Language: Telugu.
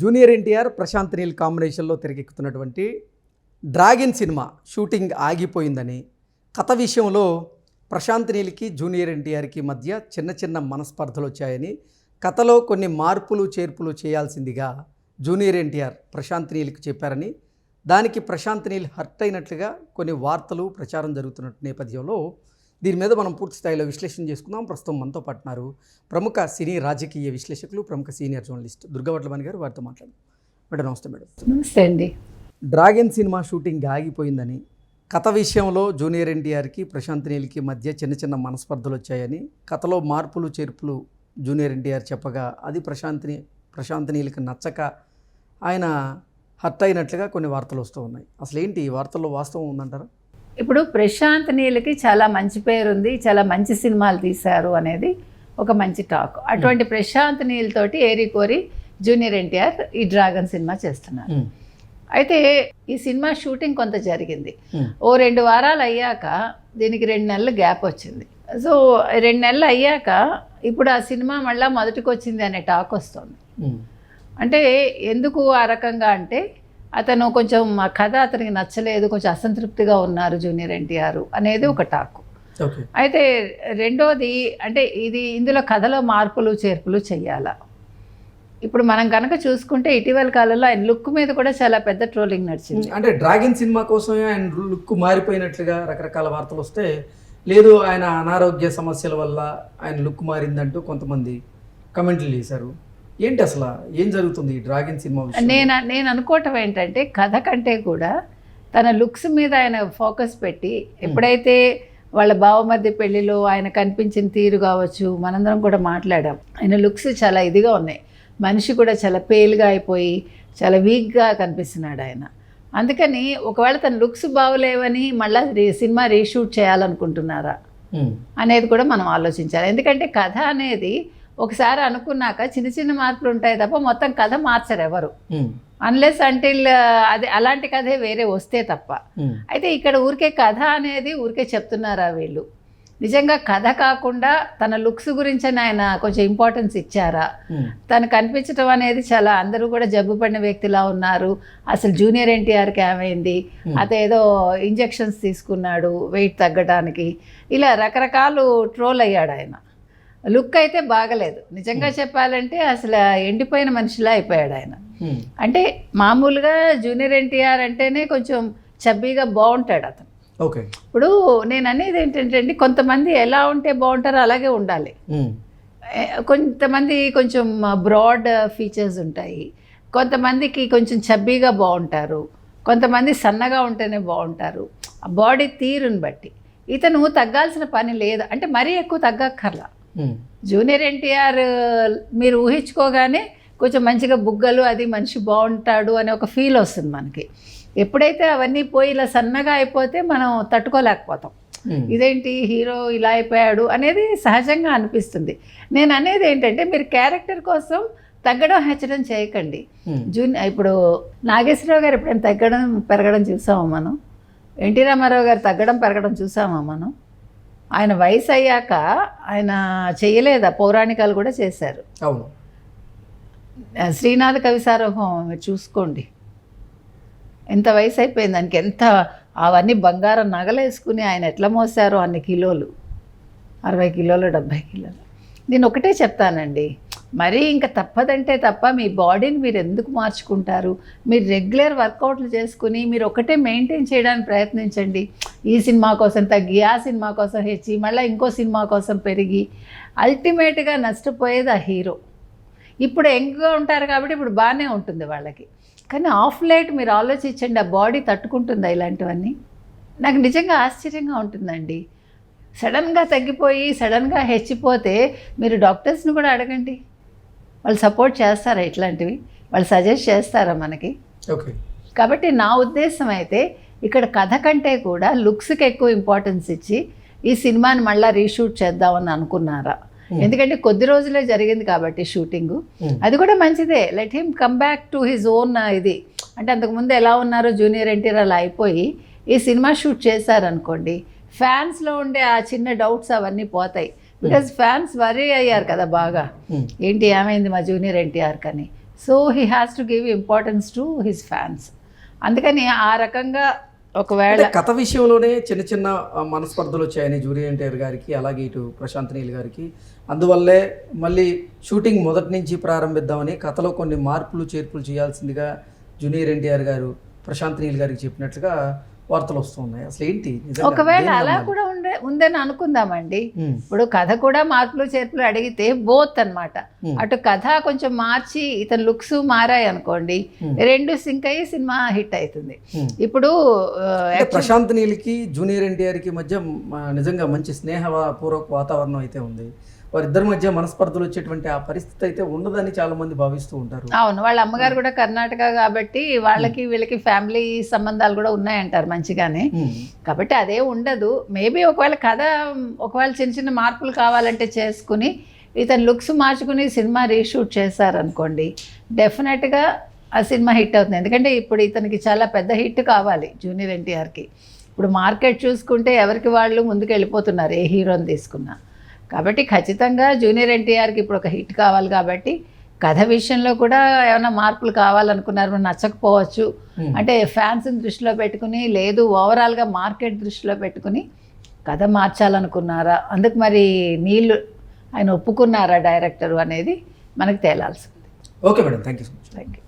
జూనియర్ ఎన్టీఆర్ ప్రశాంత్ నీల్ కాంబినేషన్లో తెరకెక్కుతున్నటువంటి డ్రాగన్ సినిమా షూటింగ్ ఆగిపోయిందని కథ విషయంలో ప్రశాంత్ నీల్కి జూనియర్ ఎన్టీఆర్కి మధ్య చిన్న చిన్న మనస్పర్ధలు వచ్చాయని కథలో కొన్ని మార్పులు చేర్పులు చేయాల్సిందిగా జూనియర్ ఎన్టీఆర్ ప్రశాంత్ నీల్కి చెప్పారని దానికి ప్రశాంత్ నీల్ హర్ట్ అయినట్లుగా కొన్ని వార్తలు ప్రచారం జరుగుతున్న నేపథ్యంలో దీని మీద మనం పూర్తి స్థాయిలో విశ్లేషణ చేసుకుందాం. ప్రస్తుతం మనతో పాటున్నారు ప్రముఖ సినీ రాజకీయ విశ్లేషకులు ప్రముఖ సీనియర్ జర్నలిస్ట్ దుర్గవట్లమణి గారు వారితో మాట్లాడు మేడం నమస్తే మేడం. నమస్తే అండి. డ్రాగన్ సినిమా షూటింగ్ ఆగిపోయిందని కథ విషయంలో జూనియర్ ఎన్టీఆర్కి ప్రశాంత్ నీల్కి మధ్య చిన్న చిన్న మనస్పర్ధలు వచ్చాయని కథలో మార్పులు చేర్పులు జూనియర్ ఎన్టీఆర్ చెప్పగా అది ప్రశాంత్ని ప్రశాంత్ నీల్కి నచ్చక ఆయన హర్ట్ అయినట్లుగా కొన్ని వార్తలు వస్తూ ఉన్నాయి. అసలు ఏంటి ఈ వార్తల్లో వాస్తవం ఉందంటారా? ఇప్పుడు ప్రశాంత్ నీళ్ళకి చాలా మంచి పేరు ఉంది చాలా మంచి సినిమాలు తీశారు అనేది ఒక మంచి టాక్. అటువంటి ప్రశాంత్ నీల్ తోటి ఏరి కోరి జూనియర్ ఎన్టీఆర్ ఈ డ్రాగన్ సినిమా చేస్తున్నారు. అయితే ఈ సినిమా షూటింగ్ కొంత జరిగింది. ఓ రెండు వారాలు అయ్యాక దీనికి రెండు నెలలు గ్యాప్ వచ్చింది. సో రెండు నెలలు అయ్యాక ఇప్పుడు ఆ సినిమా మళ్ళీ మొదటికి వచ్చింది అనే టాక్ వస్తుంది. అంటే ఎందుకు ఆ రకంగా అంటే అతను కొంచెం ఆ కథ అతనికి నచ్చలేదు కొంచెం అసంతృప్తిగా ఉన్నారు జూనియర్ ఎన్టీఆర్ అనేది ఒక టాకు. అయితే రెండోది అంటే ఇది ఇందులో కథలో మార్పులు చేర్పులు చెయ్యాలా. ఇప్పుడు మనం కనుక చూసుకుంటే ఇటీవల కాలంలో ఆయన లుక్ మీద కూడా చాలా పెద్ద ట్రోలింగ్ నడిచింది. అంటే డ్రాగన్ సినిమా కోసమే ఆయన లుక్ మారిపోయినట్లుగా రకరకాల వార్తలు వస్తే లేదు ఆయన అనారోగ్య సమస్యల వల్ల ఆయన లుక్ మారిందంటూ కొంతమంది కమెంట్లు చేశారు. ఏంటి అసలు? ఏం జరుగుతుంది ఈ డ్రాగన్ సినిమా నేను నేను అనుకోవటం ఏంటంటే కథ కంటే కూడా తన లుక్స్ మీద ఆయన ఫోకస్ పెట్టి ఎప్పుడైతే వాళ్ళ బావమధ్య పెళ్ళిలో ఆయన కనిపించిన తీరు కావచ్చు మనందరం కూడా మాట్లాడాం. ఆయన లుక్స్ చాలా ఇదిగా ఉన్నాయి. మనిషి కూడా చాలా పేల్గా అయిపోయి చాలా వీక్గా కనిపిస్తున్నాడు ఆయన. అందుకని ఒకవేళ తన లుక్స్ బాగోలేవని మళ్ళీ సినిమా రీషూట్ చేయాలనుకుంటున్నారా అనేది కూడా మనం ఆలోచించాలి. ఎందుకంటే కథ అనేది ఒకసారి అనుకున్నాక చిన్న చిన్న మార్పులు ఉంటాయి తప్ప మొత్తం కథ మార్చరు ఎవరు. అన్లెస్ అంటిల్ అది అలాంటి కథే వేరే వస్తే తప్ప. అయితే ఇక్కడ ఊరికే కథ అనేది ఊరికే చెప్తున్నారా వీళ్ళు? నిజంగా కథ కాకుండా తన లుక్స్ గురించి ఆయన కొంచెం ఇంపార్టెన్స్ ఇచ్చారా? తను కనిపించడం అనేది చాలా అందరూ కూడా జబ్బు పడిన వ్యక్తిలా ఉన్నారు. అసలు జూనియర్ ఎన్టీఆర్కి ఏమైంది? అతను ఏదో ఇంజెక్షన్స్ తీసుకున్నాడు వెయిట్ తగ్గడానికి ఇలా రకరకాలు ట్రోల్ అయ్యాడు ఆయన. లుక్ అయితే బాగలేదు. నిజంగా చెప్పాలంటే అసలు ఎండిపోయిన మనిషిలా అయిపోయాడు ఆయన. ఉమ్, అంటే మామూలుగా జూనియర్ ఎన్టీఆర్ అంటేనే కొంచెం చబ్బీగా బాగుంటాడు అతను. ఓకే. ఇప్పుడు నేను అనేది ఏంటంటే అండి కొంతమంది ఎలా ఉంటే బాగుంటారో అలాగే ఉండాలి. ఏ, కొంతమంది కొంచెం బ్రాడ్ ఫీచర్స్ ఉంటాయి. కొంతమందికి కొంచెం చబ్బీగా బాగుంటారు. కొంతమంది సన్నగా ఉంటేనే బాగుంటారు. బాడీ తీరుని బట్టి. ఇతను తగ్గాల్సిన పని లేదు. అంటే మరీ ఎక్కువ తగ్గక్కర్లా. జూనియర్ ఎన్టీఆర్ మీరు ఊహించుకోగానే కొంచెం మంచిగా బుగ్గలు అది మనిషి బాగుంటాడు అనే ఒక ఫీల్ వస్తుంది మనకి. ఎప్పుడైతే అవన్నీ పోయి ఇలా సన్నగా అయిపోతే మనం తట్టుకోలేకపోతాం. ఉమ్, ఇదేంటి హీరో ఇలా అయిపోయాడు అనేది సహజంగా అనిపిస్తుంది. నేను అనేది ఏంటంటే మీరు క్యారెక్టర్ కోసం తగ్గడం హెచ్చడం చేయకండి. ఉమ్, జూన్ ఇప్పుడు నాగేశ్వరరావు గారు ఎప్పుడైనా తగ్గడం పెరగడం చూసామా మనం? ఎన్టీ రామారావు గారు తగ్గడం పెరగడం చూసామా మనం? ఆయన వయసు అయ్యాక ఆయన చేయలేదా? పౌరాణికాలు కూడా చేశారు. అవును. శ్రీనాథ కవిసారోహం మీరు చూసుకోండి. ఎంత వయసు అయిపోయింది దానికి ఎంత అవన్నీ బంగారం నగలేసుకుని ఆయన ఎట్లా మోసారో అన్ని కిలోలు. అరవై కిలోలు డెబ్భై కిలోలు. నేను ఒకటే చెప్తానండి. మరీ ఇంకా తప్పదంటే తప్ప మీ బాడీని మీరు ఎందుకు మార్చుకుంటారు? మీరు రెగ్యులర్ వర్కౌట్లు చేసుకుని మీరు ఒకటే మెయింటైన్ చేయడానికి ప్రయత్నించండి. ఈ సినిమా కోసం తగ్గి ఆ సినిమా కోసం హెచ్చి మళ్ళీ ఇంకో సినిమా కోసం పెరిగి. అల్టిమేట్గా నష్టపోయేది ఆ హీరో. ఇప్పుడు ఎంగ్గా ఉంటారు కాబట్టి ఇప్పుడు బాగానే ఉంటుంది వాళ్ళకి. కానీ ఆఫ్ లైట్ మీరు ఆలోచించండి ఆ బాడీ తట్టుకుంటుందా ఇలాంటివన్నీ? నాకు నిజంగా ఆశ్చర్యంగా ఉంటుందండి. సడన్గా తగ్గిపోయి సడన్గా హెచ్చిపోతే మీరు డాక్టర్స్ని కూడా అడగండి. వాళ్ళు సపోర్ట్ చేస్తారా ఇట్లాంటివి? వాళ్ళు సజెస్ట్ చేస్తారా మనకి? ఓకే కాబట్టి నా ఉద్దేశం అయితే ఇక్కడ కథ కంటే కూడా లుక్స్కి ఎక్కువ ఇంపార్టెన్స్ ఇచ్చి ఈ సినిమాని మళ్ళీ రీషూట్ చేద్దామని అనుకున్నారా? ఎందుకంటే కొద్ది రోజులే జరిగింది కాబట్టి షూటింగు Hmm. అది కూడా మంచిదే. Let him come back to his own ఇది. అంటే అంతకుముందు ఎలా ఉన్నారో జూనియర్ ఎన్టీఆర్ అలా అయిపోయి ఈ సినిమా షూట్ చేశారనుకోండి ఫ్యాన్స్లో ఉండే ఆ చిన్న డౌట్స్ అవన్నీ పోతాయి. బికాజ్ ఫ్యాన్స్ వరీ అయ్యారు కదా బాగా. ఉమ్, ఏంటి ఏమైంది మా జూనియర్ ఎన్టీఆర్ కని? So he has to give importance to his fans అందుకని ఆ రకంగా ఒకవేళ కథ విషయంలోనే చిన్న చిన్న మనస్పర్ధలు వచ్చాయని జూనియర్ ఎన్టీఆర్ గారికి అలాగే ఇటు ప్రశాంత్ నీల్ గారికి. అందువల్లే మళ్ళీ షూటింగ్ మొదటి నుంచి ప్రారంభిద్దామని కథలో కొన్ని మార్పులు చేర్పులు చేయాల్సిందిగా జూనియర్ ఎన్టీఆర్ గారు ప్రశాంత్ నీల్ గారికి చెప్పినట్లుగా వార్తలు వస్తున్నాయి అసలు ఏంటి ఒకవేళ అలా? కూడా ఉండే ఉందని అనుకుందామండి ఇప్పుడు కథ కూడా మార్పులు చేర్పులు అడిగితే బోత్ అన్నమాట Hmm. అటు కథ కొంచెం మార్చి ఇతని లుక్స్ మారాయి అనుకోండి. రెండు సింక్ అయ్యి సినిమా హిట్ అవుతుంది. ఇప్పుడు ప్రశాంత్ నీల్కి జూనియర్ ఎన్టీఆర్కి మధ్య నిజంగా మంచి స్నేహపూర్వక వాతావరణం అయితే ఉంది వారిద్దరి మధ్య మనస్పర్ధలు వచ్చేటువంటి ఆ పరిస్థితి అయితే ఉండదని చాలా మంది భావిస్తూ ఉంటారు. అవును వాళ్ళ అమ్మగారు కూడా కర్ణాటక కాబట్టి వాళ్ళకి వీళ్ళకి ఫ్యామిలీ సంబంధాలు కూడా ఉన్నాయంటారు మంచిగానే. కాబట్టి అదే ఉండదు. మేబీ ఒకవేళ కథ ఒకవేళ చిన్న చిన్న మార్పులు కావాలంటే చేసుకుని ఇతను లుక్స్ మార్చుకుని సినిమా రీషూట్ చేశారనుకోండి డెఫినెట్గా ఆ సినిమా హిట్ అవుతుంది. ఎందుకంటే ఇప్పుడు ఇతనికి చాలా పెద్ద హిట్ కావాలి జూనియర్ ఎన్టీఆర్కి. ఇప్పుడు మార్కెట్ చూసుకుంటే ఎవరికి వాళ్ళు ముందుకు వెళ్ళిపోతున్నారు ఏ హీరోని తీసుకున్నా. కాబట్టి ఖచ్చితంగా జూనియర్ ఎన్టీఆర్కి ఇప్పుడు ఒక హిట్ కావాలి కాబట్టి కథ విషయంలో కూడా ఏమైనా మార్పులు కావాలనుకున్నారు నచ్చకపోవచ్చు. అంటే ఫ్యాన్స్ని దృష్టిలో పెట్టుకుని లేదు ఓవరాల్గా మార్కెట్ దృష్టిలో పెట్టుకుని కథ మార్చాలనుకున్నారా? అందుకు మరి నీళ్ళు ఆయన ఒప్పుకున్నారా డైరెక్టరు అనేది మనకు తేలాల్సింది. Okay madam. Thank you so much. Thank you